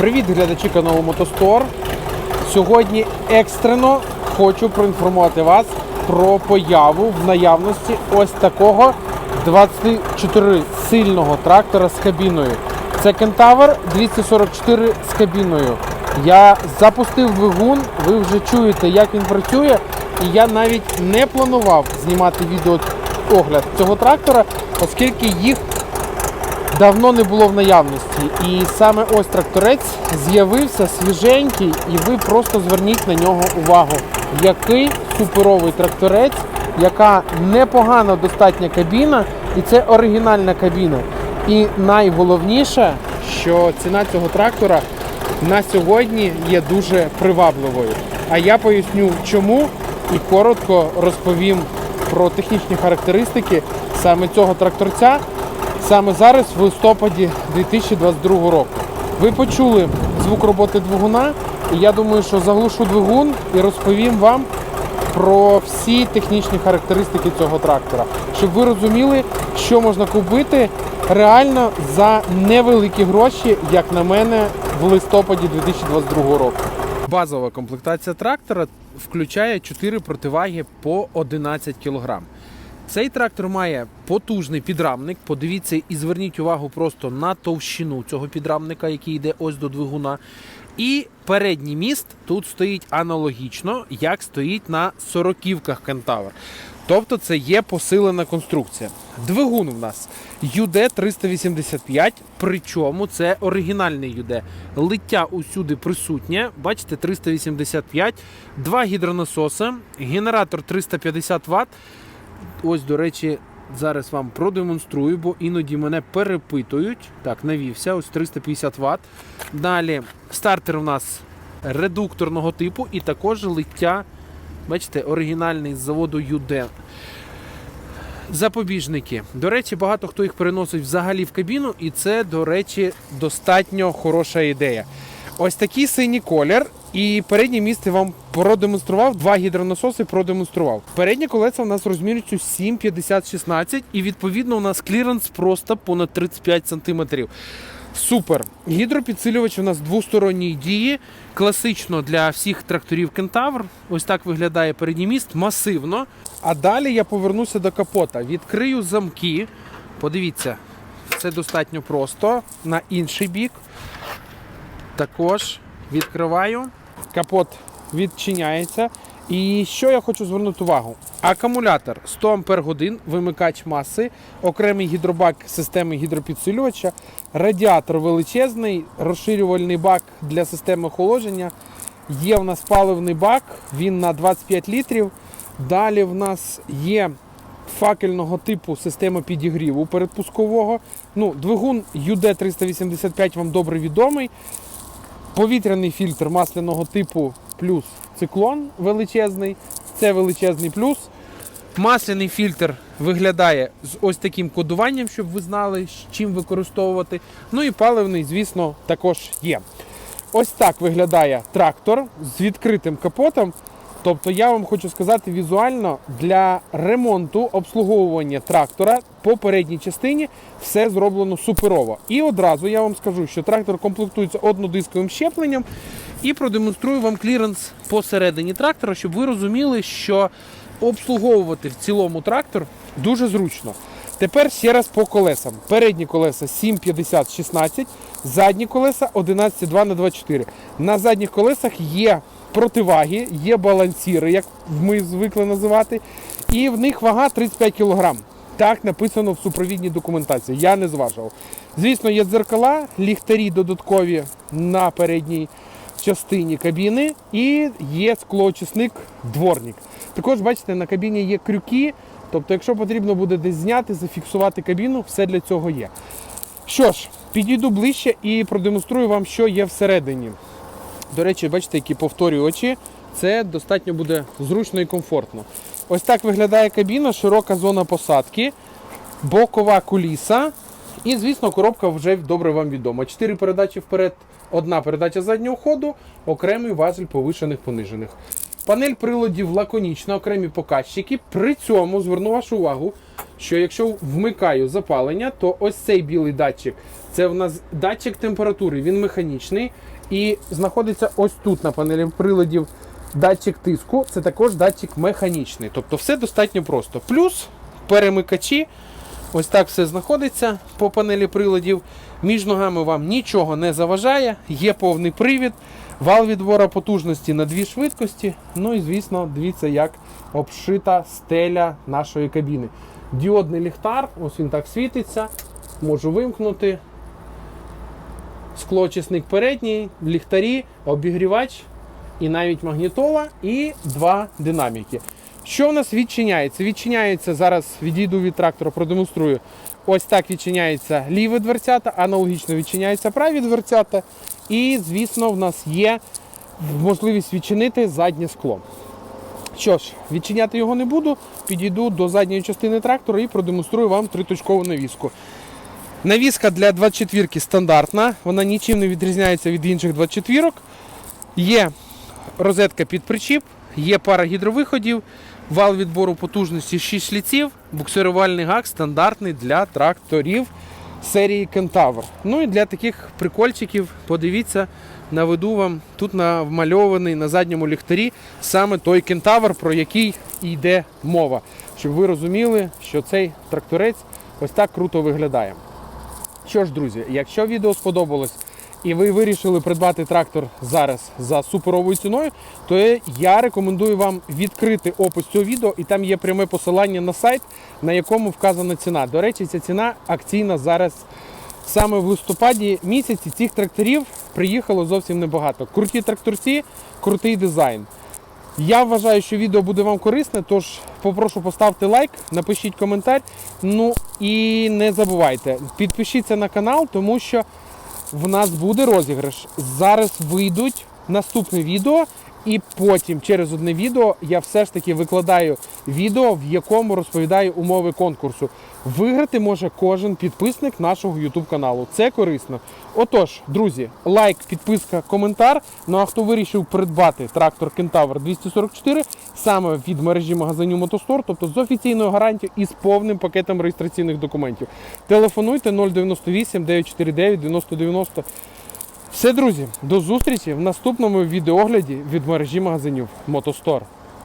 Привіт, глядачі каналу Мотостор. Сьогодні екстрено хочу проінформувати вас про появу в наявності ось такого 24 сильного трактора з кабіною. Це Кентавр 244 з кабіною. Я запустив двигун, ви вже чуєте, як він працює. І я навіть не планував знімати відео огляд цього трактора, оскільки їх давно не було в наявності. І саме ось тракторець з'явився свіженький, і ви просто зверніть на нього увагу. Який суперовий тракторець, яка непогана достатня кабіна, і це оригінальна кабіна. І найголовніше, що ціна цього трактора на сьогодні є дуже привабливою. А я поясню чому і коротко розповім про технічні характеристики саме цього тракторця саме зараз, в листопаді 2022 року. Ви почули звук роботи двигуна, і я думаю, що заглушу двигун і розповім вам про всі технічні характеристики цього трактора, щоб ви розуміли, що можна купити реально за невеликі гроші, як на мене, в листопаді 2022 року. Базова комплектація трактора включає 4 противаги по 11 кг. Цей трактор має потужний підрамник. Подивіться і зверніть увагу просто на товщину цього підрамника, який йде ось до двигуна. І передній міст тут стоїть аналогічно, як стоїть на сороківках Кентавр. Тобто це є посилена конструкція. Двигун в нас UD385, причому це оригінальний UD. Лиття усюди присутнє. Бачите, 385, два гідронасоси, генератор 350 Вт. Ось, до речі, зараз вам продемонструю, бо іноді мене перепитують. Так, навівся, ось 350 Вт. Далі стартер у нас редукторного типу і також лиття, бачите, оригінальний з заводу UD. Запобіжники. До речі, багато хто їх переносить взагалі в кабіну, і це, до речі, достатньо хороша ідея. Ось такий синій колір. І переднє місце вам продемонстрував, два гідронасоси продемонстрував. Передні колеса у нас розмірюються 7,50-16 і відповідно у нас кліренс просто понад 35 см. Супер. Гідропідсилювач у нас двосторонньої дії. Класично для всіх тракторів Кентавр. Ось так виглядає передній міст, масивно. А далі я повернуся до капота. Відкрию замки. Подивіться, все достатньо просто. На інший бік. Також відкриваю. Капот відчиняється. І що я хочу звернути увагу? Акумулятор 100 Ампер годин, вимикач маси, окремий гідробак системи гідропідсилювача, радіатор величезний, розширювальний бак для системи охолодження. Є в нас паливний бак, він на 25 літрів. Далі в нас є факельного типу система підігріву передпускового. Ну, двигун UD385 вам добре відомий. Повітряний фільтр масляного типу плюс циклон величезний. Це величезний плюс. Масляний фільтр виглядає з ось таким кодуванням, щоб ви знали, з чим використовувати. Ну і паливний, звісно, також є. Ось так виглядає трактор з відкритим капотом. Тобто я вам хочу сказати візуально для ремонту обслуговування трактора по передній частині все зроблено суперово. І одразу я вам скажу, що трактор комплектується однодисковим щепленням і продемонструю вам кліренс посередині трактора, щоб ви розуміли, що обслуговувати в цілому трактор дуже зручно. Тепер ще раз по колесам. Передні колеса 7,50-16, задні колеса 11,2 на 24. На задніх колесах є противаги, є балансіри, як ми звикли називати, і в них вага 35 кг. Так написано в супровідній документації. Я не зважував. Звісно, є дзеркала, ліхтарі додаткові на передній частині кабіни і є склоочисник дворник. Також, бачите, на кабіні є крюки. Тобто, якщо потрібно буде десь зняти, зафіксувати кабіну, все для цього є. Що ж, підійду ближче і продемонструю вам, що є всередині. До речі, бачите, які повторювачі. Це достатньо буде зручно і комфортно. Ось так виглядає кабіна, широка зона посадки, бокова куліса. І, звісно, коробка вже добре вам відома. Чотири передачі вперед, одна передача заднього ходу, окремий важель повишених понижених. Панель приладів лаконічна, окремі показчики. При цьому зверну вашу увагу, що якщо вмикаю запалення, то ось цей білий датчик це в нас датчик температури, він механічний. І знаходиться ось тут на панелі приладів датчик тиску, це також датчик механічний. Тобто все достатньо просто. Плюс перемикачі. Ось так все знаходиться по панелі приладів. Між ногами вам нічого не заважає, є повний привід, вал відбора потужності на дві швидкості. Ну і звісно, дивіться, як обшита стеля нашої кабіни. Діодний ліхтар, ось він так світиться. Можу вимкнути. Склочисник передній, ліхтарі, обігрівач і навіть магнітола, і два динаміки. Що в нас відчиняється? Відчиняється, зараз відійду від трактора, продемонструю. Ось так відчиняється ліве дверцята, аналогічно відчиняється праві дверцята. І, звісно, в нас є можливість відчинити заднє скло. Що ж, відчиняти його не буду. Підійду до задньої частини трактора і продемонструю вам триточкову навіску. Навіска для 24 стандартна, вона нічим не відрізняється від інших 24. Є розетка під причіп, є пара гідровиходів, вал відбору потужності 6 шліців, буксирувальний гак стандартний для тракторів серії Кентавр. Ну і для таких прикольчиків, подивіться, наведу вам тут намальований на задньому ліхтарі саме той кентавр, про який йде мова. Щоб ви розуміли, що цей тракторець ось так круто виглядає. Що ж, друзі, якщо відео сподобалось і ви вирішили придбати трактор зараз за суперовою ціною, то я рекомендую вам відкрити опис цього відео, і там є пряме посилання на сайт, на якому вказана ціна. До речі, ця ціна акційна зараз. Саме в листопаді місяці цих тракторів приїхало зовсім небагато. Круті тракторці, крутий дизайн. Я вважаю, що відео буде вам корисне, тож попрошу поставити лайк, напишіть коментар. Ну і не забувайте, підпишіться на канал, тому що в нас буде розіграш. Зараз вийдуть наступне відео, і потім через одне відео я все ж таки викладаю відео, в якому розповідаю умови конкурсу. Виграти може кожен підписник нашого YouTube каналу. Це корисно. Отож, друзі, лайк, підписка, коментар. Ну а хто вирішив придбати трактор Кентавр 244 саме від мережі магазинів Мотостор, тобто з офіційною гарантією і з повним пакетом реєстраційних документів. Телефонуйте 098 949 9090. Все, друзі, до зустрічі в наступному відеогляді від мережі магазинів Мотостор.